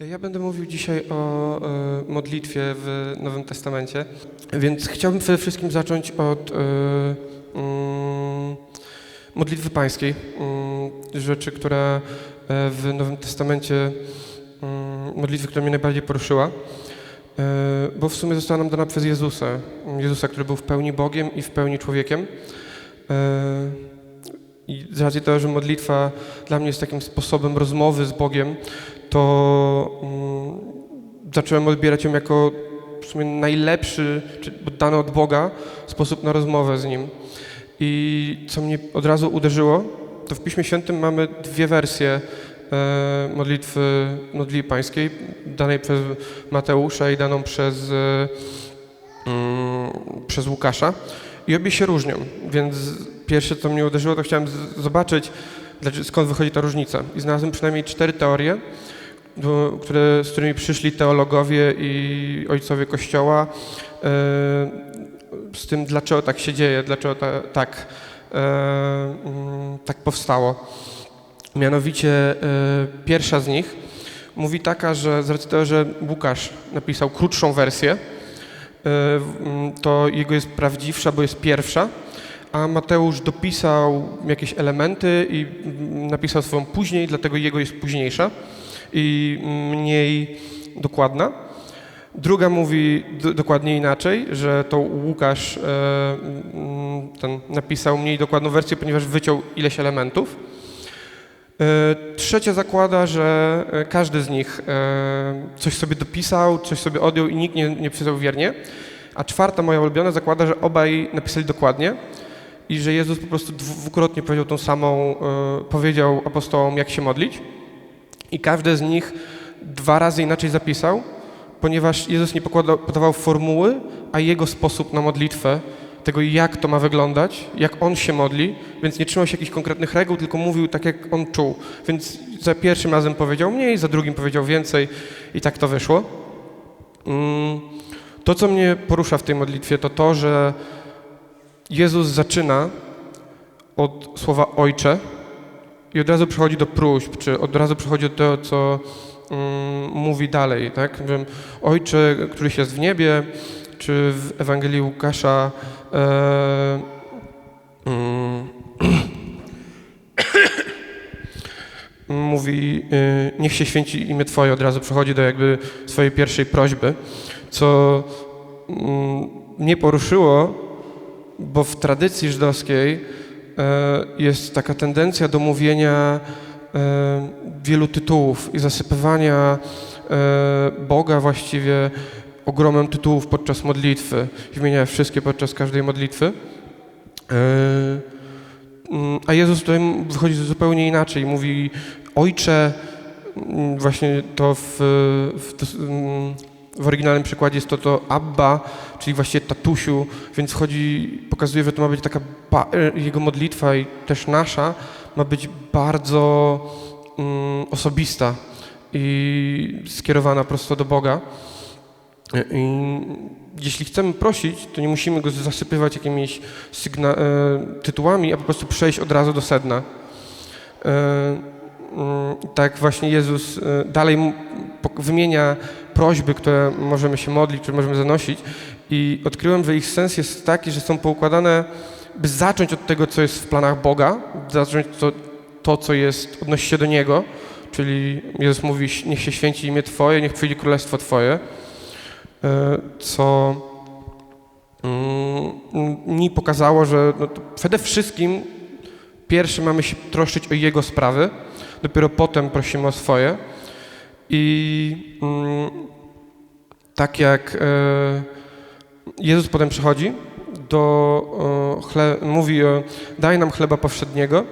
Ja będę mówił dzisiaj o e, modlitwie w Nowym Testamencie, więc chciałbym przede wszystkim zacząć od e, mm, modlitwy pańskiej, mm, rzeczy, która e, w Nowym Testamencie, mm, modlitwy, która mnie najbardziej poruszyła, bo w sumie została nam dana przez Jezusa, Jezusa, który był w pełni Bogiem i w pełni człowiekiem. I z racji tego, że modlitwa dla mnie jest takim sposobem rozmowy z Bogiem, to mm, zacząłem odbierać ją jako w sumie najlepszy, czy dany od Boga sposób na rozmowę z Nim. I co mnie od razu uderzyło, to w Piśmie Świętym mamy dwie wersje e, modlitwy, modlitwy pańskiej, danej przez Mateusza i daną przez, e, mm, przez Łukasza. I obie się różnią, więc pierwsze, co mnie uderzyło, to chciałem zobaczyć, skąd wychodzi ta różnica. I znalazłem przynajmniej cztery teorie, które, z którymi przyszli teologowie i ojcowie Kościoła, e, z tym, dlaczego tak się dzieje, dlaczego ta, tak, e, mm, tak powstało. Mianowicie e, pierwsza z nich mówi taka, że z racji tego, że Łukasz napisał krótszą wersję, e, w- m, to jego jest prawdziwsza, bo jest pierwsza, a Mateusz dopisał jakieś elementy i napisał swoją później, dlatego jego jest późniejsza i mniej dokładna. Druga mówi dokładnie inaczej, że to Łukasz e, ten napisał mniej dokładną wersję, ponieważ wyciął ileś elementów. E, Trzecia zakłada, że e, każdy z nich coś sobie dopisał, coś sobie odjął i nikt nie, nie pisał wiernie. A czwarta, moja ulubiona, zakłada, że obaj napisali dokładnie i że Jezus po prostu dwukrotnie powiedział tą samą, e, powiedział apostołom, jak się modlić. I każdy z nich dwa razy inaczej zapisał, ponieważ Jezus nie pokładał, podawał formuły, a jego sposób na modlitwę, tego jak to ma wyglądać, jak on się modli, więc nie trzymał się jakichś konkretnych reguł, tylko mówił tak, jak on czuł. Więc za pierwszym razem powiedział mniej, za drugim powiedział więcej i tak to wyszło. Mm, To, co mnie porusza w tej modlitwie, to to, że Jezus zaczyna od słowa Ojcze i od razu przechodzi do próśb, czy od razu przechodzi do tego, co mm, mówi dalej, tak? Ojcze, któryś jest w niebie, czy w Ewangelii Łukasza e, mm, mówi, y, niech się święci imię Twoje, od razu przechodzi do jakby swojej pierwszej prośby, co mm, mnie poruszyło, bo w tradycji żydowskiej e, jest taka tendencja do mówienia e, wielu tytułów i zasypywania e, Boga właściwie ogromem tytułów podczas modlitwy. Wymienia wszystkie podczas każdej modlitwy. Mm, A Jezus tutaj wychodzi zupełnie inaczej. Mówi Ojcze, mm, właśnie to w, w, mm, w oryginalnym przykładzie jest to to Abba, czyli właściwie tatusiu, więc wchodzi, pokazuje, że to ma być taka, e, jego modlitwa i też nasza ma być bardzo mm, osobista i skierowana prosto do Boga. E, I jeśli chcemy prosić, to nie musimy go zasypywać jakimiś sygna- e, tytułami, a po prostu przejść od razu do sedna. Mm, tak właśnie Jezus dalej wymienia prośby, które możemy się modlić, które możemy zanosić. I odkryłem, że ich sens jest taki, że są poukładane, by zacząć od tego, co jest w planach Boga, zacząć to, to co jest, odnosi się do Niego, czyli Jezus mówi, niech się święci imię Twoje, niech przyjdzie królestwo Twoje, e, co mm, mi pokazało, że no przede wszystkim pierwszy mamy się troszczyć o Jego sprawy, dopiero potem prosimy o swoje. I mm, tak jak e, Jezus potem przychodzi, do, e, chle, mówi, e, daj nam chleba powszedniego.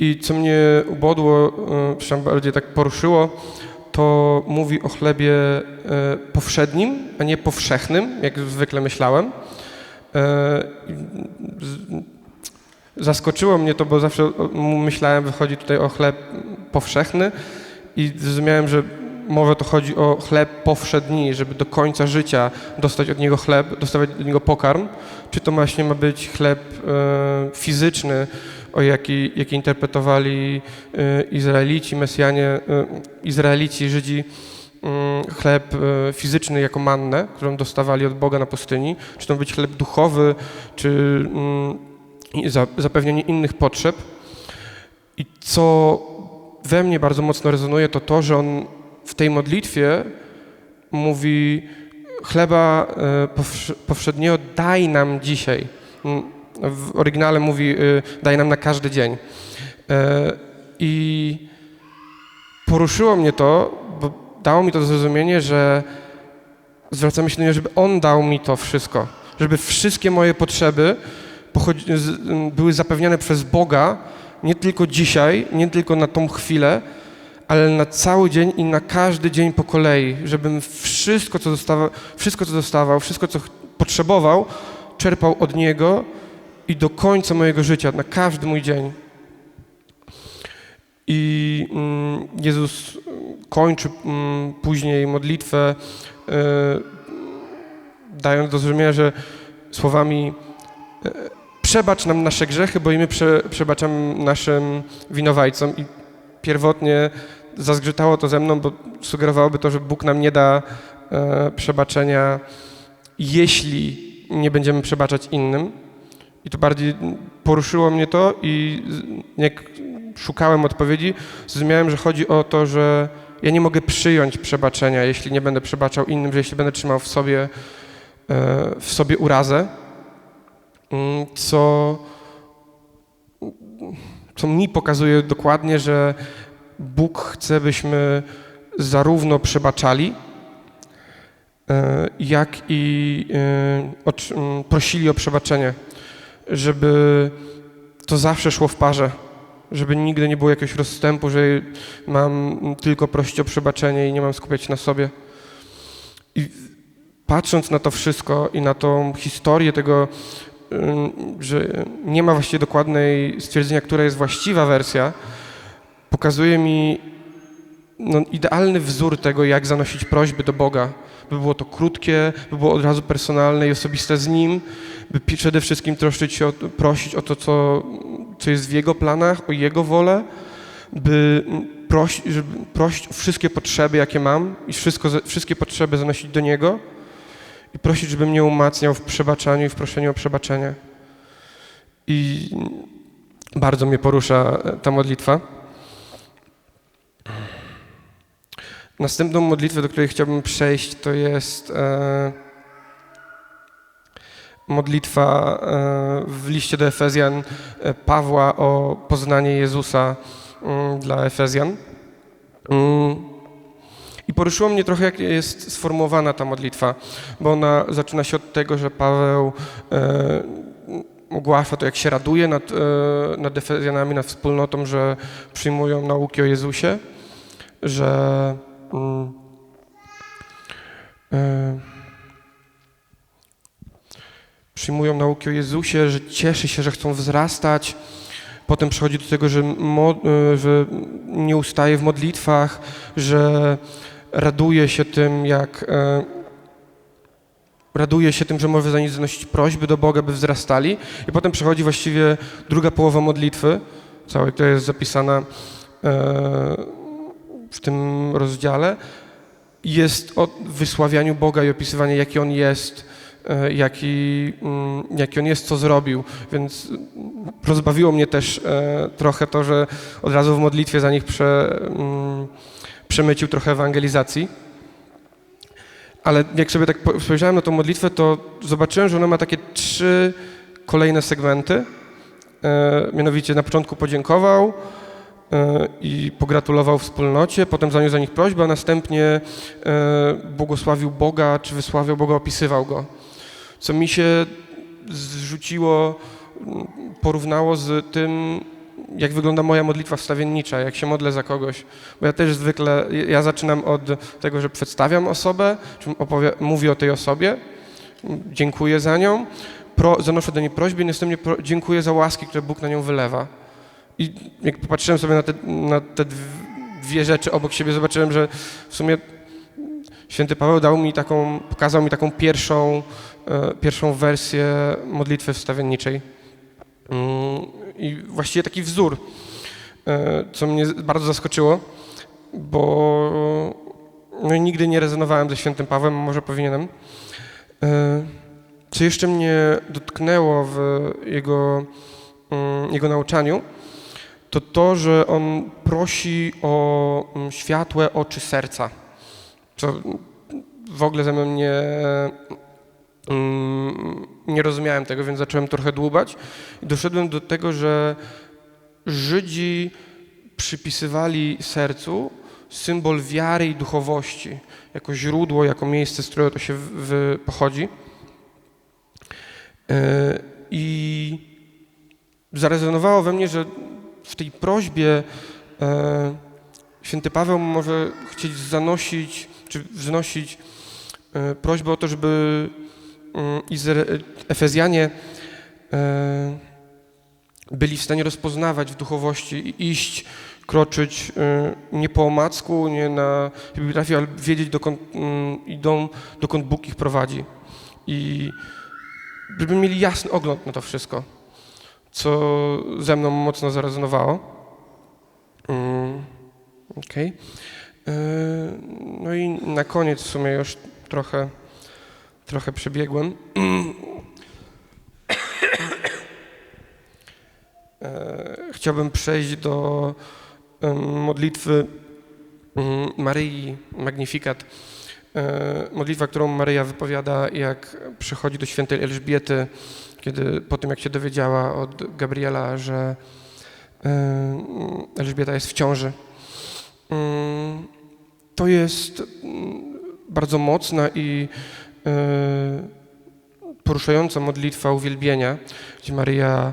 I co mnie ubodło, przynajmniej bardziej tak poruszyło, to mówi o chlebie powszednim, a nie powszechnym, jak zwykle myślałem. Zaskoczyło mnie to, bo zawsze myślałem, że chodzi tutaj o chleb powszechny i zrozumiałem, że może to chodzi o chleb powszedni, żeby do końca życia dostać od niego chleb, dostawać od niego pokarm, czy to właśnie ma być chleb e, fizyczny, o jakiej, jakiej interpretowali y, Izraelici, Mesjanie, y, Izraelici, Żydzi, y, chleb y, fizyczny jako mannę, którą dostawali od Boga na pustyni, czy to być chleb duchowy, czy za- zapewnienie innych potrzeb. I co we mnie bardzo mocno rezonuje, to to, że on w tej modlitwie mówi chleba e, powsz- powszedniego daj nam dzisiaj. Mm, W oryginale mówi y, daj nam na każdy dzień. E, I poruszyło mnie to, bo dało mi to zrozumienie, że zwracamy się do niego, żeby on dał mi to wszystko. Żeby wszystkie moje potrzeby były zapewniane przez Boga, nie tylko dzisiaj, nie tylko na tą chwilę, ale na cały dzień i na każdy dzień po kolei, żebym wszystko, co dostawał, wszystko, co dostawał, wszystko, co potrzebował, czerpał od Niego i do końca mojego życia, na każdy mój dzień. I mm, Jezus mm, kończy mm, później modlitwę, e, dając do zrozumienia, że słowami e, przebacz nam nasze grzechy, bo i my prze, przebaczamy naszym winowajcom. I pierwotnie zazgrzytało to ze mną, bo sugerowałoby to, że Bóg nam nie da e, przebaczenia, jeśli nie będziemy przebaczać innym. I to bardziej poruszyło mnie to i jak szukałem odpowiedzi, zrozumiałem, że chodzi o to, że ja nie mogę przyjąć przebaczenia, jeśli nie będę przebaczał innym, że jeśli będę trzymał w sobie, e, w sobie urazę, co, co mi pokazuje dokładnie, że Bóg chce, byśmy zarówno przebaczali, e, jak i e, otrz- m, prosili o przebaczenie, żeby to zawsze szło w parze, żeby nigdy nie było jakiegoś rozstępu, że mam tylko prosić o przebaczenie i nie mam skupiać na sobie. I patrząc na to wszystko i na tą historię tego, że nie ma właściwie dokładnej stwierdzenia, która jest właściwa wersja, pokazuje mi no, idealny wzór tego, jak zanosić prośby do Boga. By było to krótkie, by było od razu personalne i osobiste z Nim, by przede wszystkim troszczyć się, o, prosić o to, co, co jest w Jego planach, o Jego wolę, by mm, prosić, żeby prosić o wszystkie potrzeby, jakie mam i wszystko, wszystkie potrzeby zanosić do Niego i prosić, żeby mnie umacniał w przebaczaniu i w proszeniu o przebaczenie. I bardzo mnie porusza e, ta modlitwa. Następną modlitwę, do której chciałbym przejść, to jest e, modlitwa e, w liście do Efezjan e, Pawła o poznanie Jezusa mm, dla Efezjan. Mm. I poruszyło mnie trochę, jak jest sformułowana ta modlitwa, bo ona zaczyna się od tego, że Paweł e, ogłasza to, jak się raduje nad, e, nad Efezjanami, nad wspólnotą, że przyjmują nauki o Jezusie, że mm, e, przyjmują nauki o Jezusie, że cieszy się, że chcą wzrastać. Potem przechodzi do tego, że, e, że nie ustaje w modlitwach, że raduje się tym, jak e, raduje się tym, że może za nich zanosić prośby do Boga, by wzrastali. I potem przechodzi właściwie druga połowa modlitwy, całej, która jest zapisana e, w tym rozdziale, jest o wysławianiu Boga i opisywaniu, jaki On jest, e, jaki, mm, jaki On jest, co zrobił. Więc rozbawiło mnie też trochę to, że od razu w modlitwie za nich prze, mm, przemycił trochę ewangelizacji. Ale jak sobie tak po- spojrzałem na tą modlitwę, to zobaczyłem, że ona ma takie trzy kolejne segmenty. E, mianowicie na początku podziękował e, i pogratulował wspólnocie, potem zaniósł za nich prośbę, a następnie e, błogosławił Boga, czy wysławiał Boga, opisywał Go. Co mi się zrzuciło, porównało z tym, jak wygląda moja modlitwa wstawiennicza, jak się modlę za kogoś. Bo ja też zwykle, ja zaczynam od tego, że przedstawiam osobę, mówię o tej osobie, dziękuję za nią, pro, zanoszę do niej prośbę i następnie pro, dziękuję za łaski, które Bóg na nią wylewa. I jak popatrzyłem sobie na te, na te dw- dwie rzeczy obok siebie, zobaczyłem, że w sumie święty Paweł dał mi taką, pokazał mi taką pierwszą, e, pierwszą wersję modlitwy wstawienniczej. Mm, i właściwie taki wzór, e, co mnie bardzo zaskoczyło, bo no, nigdy nie rezonowałem ze świętym Pawłem, może powinienem. E, Co jeszcze mnie dotknęło w jego, mm, jego nauczaniu, to to, że on prosi o mm, światłe oczy serca, co w ogóle ze mną nie, mm, nie rozumiałem tego, więc zacząłem trochę dłubać i doszedłem do tego, że Żydzi przypisywali sercu symbol wiary i duchowości, jako źródło, jako miejsce, z którego to się w, w, pochodzi. E, I zarezonowało we mnie, że w tej prośbie e, święty Paweł może chcieć zanosić, czy wznosić e, prośbę o to, żeby Efezjanie e, byli w stanie rozpoznawać w duchowości i iść, kroczyć e, nie po omacku, nie na bibliografii, ale wiedzieć, dokąd mm, idą, dokąd Bóg ich prowadzi. I żeby mieli jasny ogląd na to wszystko, co ze mną mocno zarezonowało. Mm, Okej. E, No i na koniec w sumie już trochę, trochę przebiegłem. E, Chciałbym przejść do modlitwy mm, Maryi Magnifikat. E, Modlitwa, którą Maryja wypowiada, jak przychodzi do świętej Elżbiety, kiedy po tym, jak się dowiedziała od Gabriela, że Elżbieta jest w ciąży. Mm, To jest mm, bardzo mocna i poruszająca modlitwa uwielbienia, gdzie Maryja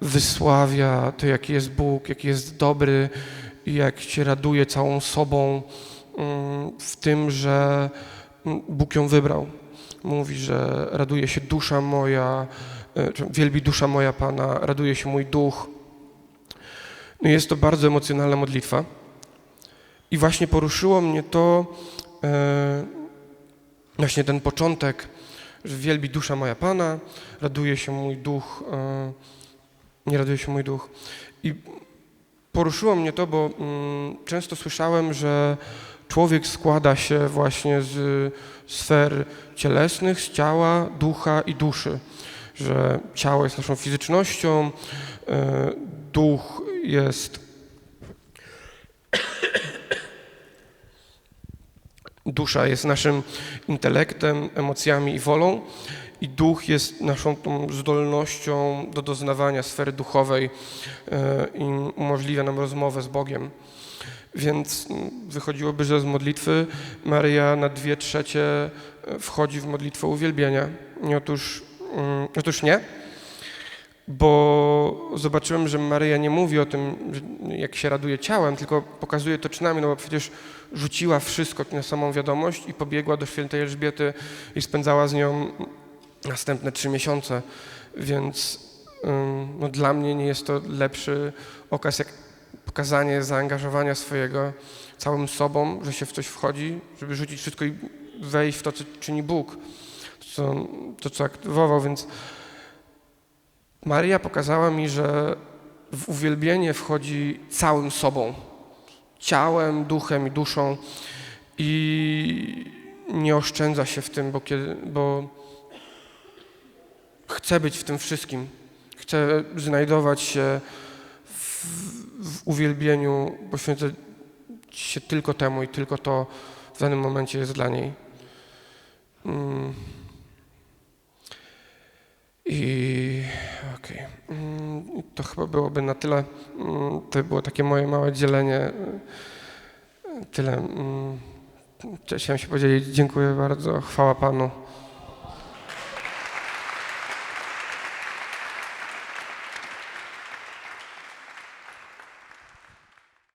wysławia to, jaki jest Bóg, jaki jest dobry i jak się raduje całą sobą mm, w tym, że mm, Bóg ją wybrał. Mówi, że raduje się dusza moja, czy wielbi dusza moja Pana, raduje się mój duch. No jest to bardzo emocjonalna modlitwa. I właśnie poruszyło mnie to, e, właśnie ten początek, że wielbi dusza moja Pana, raduje się mój duch, e, nie raduje się mój duch. I poruszyło mnie to, bo mm, często słyszałem, że człowiek składa się właśnie z sfer cielesnych, z ciała, ducha i duszy. Że ciało jest naszą fizycznością, e, duch jest Dusza jest naszym intelektem, emocjami i wolą, i duch jest naszą tą zdolnością do doznawania sfery duchowej e, i umożliwia nam rozmowę z Bogiem. Więc mm, wychodziłoby, że z modlitwy Maryja na dwie trzecie e, wchodzi w modlitwę uwielbienia. Otóż, mm, otóż nie, bo zobaczyłem, że Maryja nie mówi o tym, jak się raduje ciałem, tylko pokazuje to czynami, no bo przecież rzuciła wszystko na samą wiadomość i pobiegła do świętej Elżbiety i spędzała z nią następne trzy miesiące. Więc no, dla mnie nie jest to lepszy okaz jak pokazanie zaangażowania swojego całym sobą, że się w coś wchodzi, żeby rzucić wszystko i wejść w to, co czyni Bóg, co, to, co aktywował, więc Maria pokazała mi, że w uwielbienie wchodzi całym sobą, ciałem, duchem i duszą i nie oszczędza się w tym, bo, kiedy, bo chce być w tym wszystkim. Chce znajdować się w, w uwielbieniu, poświęcać się tylko temu i tylko to w danym momencie jest dla niej. Mm. I okej. Mm, To chyba byłoby na tyle. Mm, To było takie moje małe dzielenie. Tyle. Mm, Chciałem się podzielić. Dziękuję bardzo. Chwała Panu.